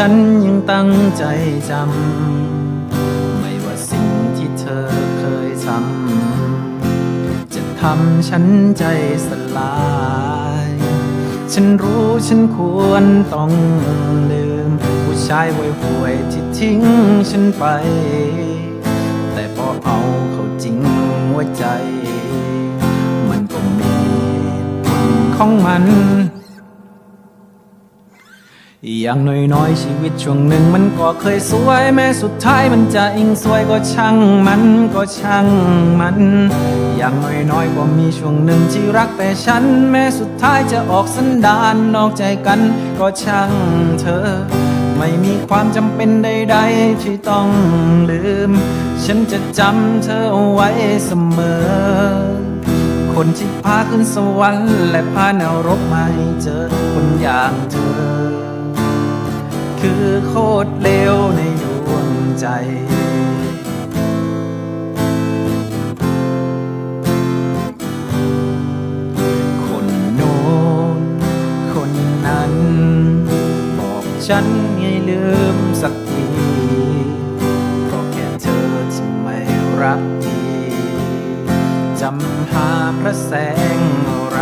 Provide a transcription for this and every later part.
ฉันยังตั้งใจจำ ไม่ว่าสิ่งที่เธอเคยทำ จะทำฉันใจสลาย ฉันรู้ฉันควรต้องลืม ผู้ชายห่วยห่วยๆที่ทิ้งฉันไป แต่พอเอาเขาจริงหัวใจ มันก็มีของมัน อย่างน้อยๆ ชีวิตช่วงหนึ่งมันก็เคยสวย แม้สุดท้ายมันจะอิงสวยก็ช่างมันก็ช่างมัน อย่างน้อยๆ ก็มีช่วงหนึ่งที่รักแต่ฉัน แม้สุดท้ายจะออกสันดานนอกใจกันก็ช่างเธอ ไม่มีความจำเป็นใดๆ ที่ต้องลืม ฉันจะจำเธอเอาไว้เสมอ คนที่พาขึ้นสวรรค์และพานรกมาให้เจอคนอย่างเธอ คือโคตรเลวในดวงใจ คนโน้นคนนั้น บอกฉันให้ลืมสักทีก็แค่เธอที่ไม่รักดีจำหาพระแสงอะไร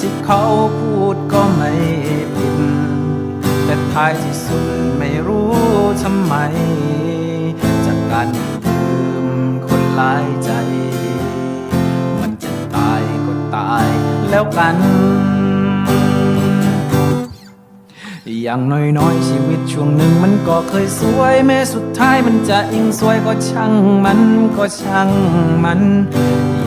ที่เขาพูดก็ไม่ผิด แต่ท้ายที่สุดไม่รู้ทำไม จากการลืมคนหลายใจ มันจะตายก็ตายแล้วกัน อย่างน้อยๆ ชีวิตช่วงหนึ่งมันก็เคยสวย แม้สุดท้ายมันจะอิงสวยก็ช่างมันก็ช่างมัน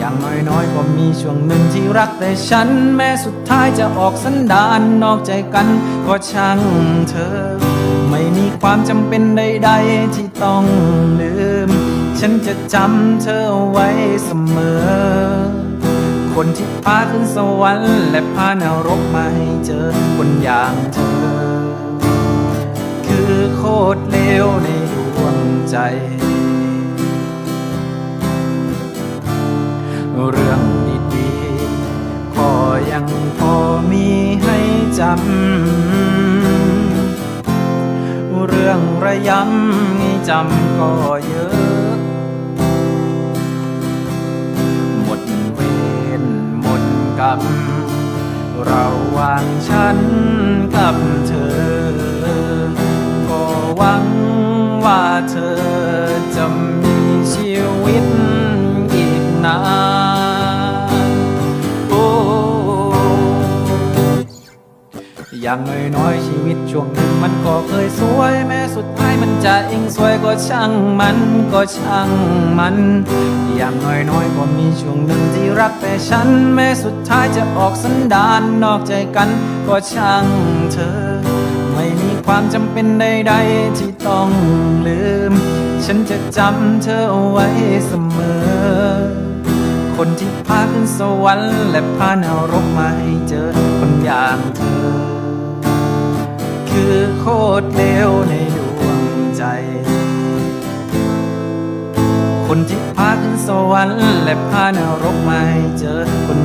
อย่างน้อยๆก็มีช่วงหนึ่งที่รักแต่ฉัน แม้สุดท้ายจะออกสันดานนอกใจกันก็ช่างเธอ ไม่มีความจำเป็นใดๆที่ต้องลืม ฉันจะจำเธอไว้เสมอ คนที่พาขึ้นสวรรค์และพานรกมาให้เจอคนอย่างเธอ คือโคตรเลวในดวงใจ เรื่องดีๆก็ยังพอมีให้จำ เรื่องระยำให้จำก็เยอะ หมดเวรหมดกรรมระหว่างฉันกับเธอ ก็หวังว่าเธอ อย่างน้อยๆชีวิตช่วงหนึ่งมันก็เคยสวย แม้สุดท้ายมันจะเองสวยก็ช่างมันก็ช่างมัน อย่างน้อยๆก็มีช่วงหนึ่งที่รักแต่ฉัน แม้สุดท้ายจะออกสันดานนอกใจกันก็ช่างเธอ ไม่มีความจำเป็นใดๆที่ต้องลืม ฉันจะจำเธอเอาไว้เสมอคนที่พาขึ้นสวรรค์และพานรกมาให้เจอคนอย่างเธอ คือโคตรเลวในดวงใจ คนที่พาขึ้นสวรรค์และพานรกมาให้เจอคน